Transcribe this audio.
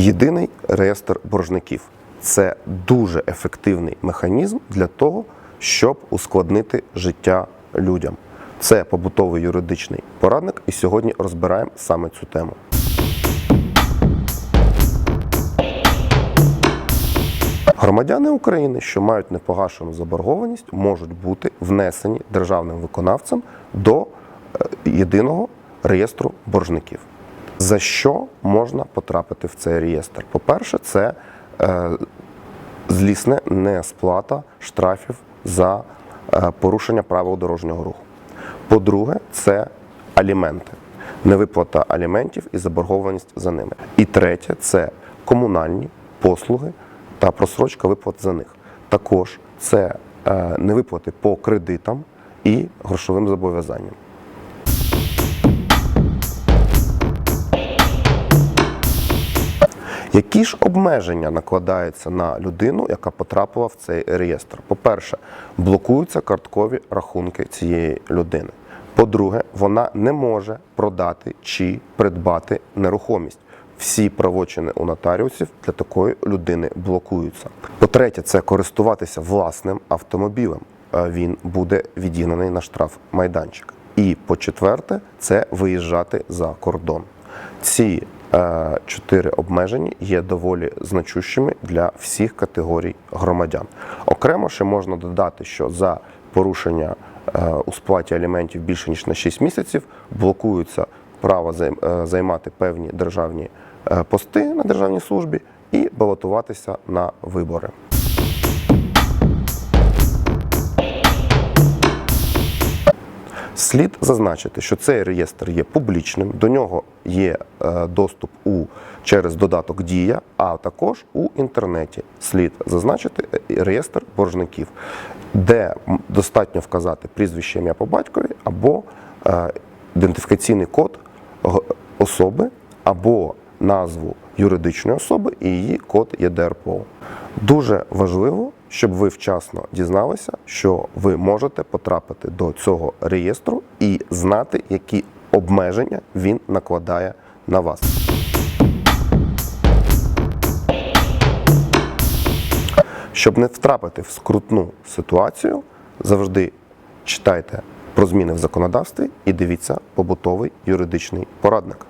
Єдиний реєстр боржників це дуже ефективний механізм для того, щоб ускладнити життя людям. Це побутовий юридичний порадник, і сьогодні розбираємо саме цю тему. Громадяни України, що мають непогашену заборгованість, можуть бути внесені державним виконавцем до е, єдиного реєстру боржників. За що можна потрапити в цей реєстр? По-перше, це е, злісне несплата штрафів за е, порушення правил дорожнього руху. По-друге, це аліменти, невиплата аліментів і заборгованість за ними. І третє це комунальні послуги та просрочка виплат за них. Також це е, невиплати по кредитам і грошовим зобов'язанням. Які ж обмеження накладаються на людину, яка потрапила в цей реєстр? По-перше, блокуються карткові рахунки цієї людини. По-друге, вона не може продати чи придбати нерухомість. Всі правочини у нотаріусів для такої людини блокуються. По-третє, це користуватися власним автомобілем. Е, Він буде відігнаний на штраф майданчик. І по-четверте, це виїжджати за кордон. Ці чотири обмеження є доволі значущими для всіх категорій громадян. Окремо ще можна додати, що за порушення е, у сплаті аліментів більше ніж на 6 місяців блокується право е, займати певні державні е, пости на державній службі і балотуватися на вибори. Слід зазначити, що цей реєстр є публічним, до нього є е, доступ у через додаток Дія, а також у інтернеті. Слід зазначити е, реєстр боржників, де достатньо вказати прізвище ім'я по батькові або е, ідентифікаційний код особи або назву юридичної особи і її код ЄДРПО. Дуже важливо, щоб ви вчасно дізналися, що ви можете потрапити до цього реєстру і знати, які обмеження він накладає на вас. Щоб не втрапити в скрутну ситуацію, завжди читайте про зміни в законодавстві і дивіться побутовий юридичний порадник.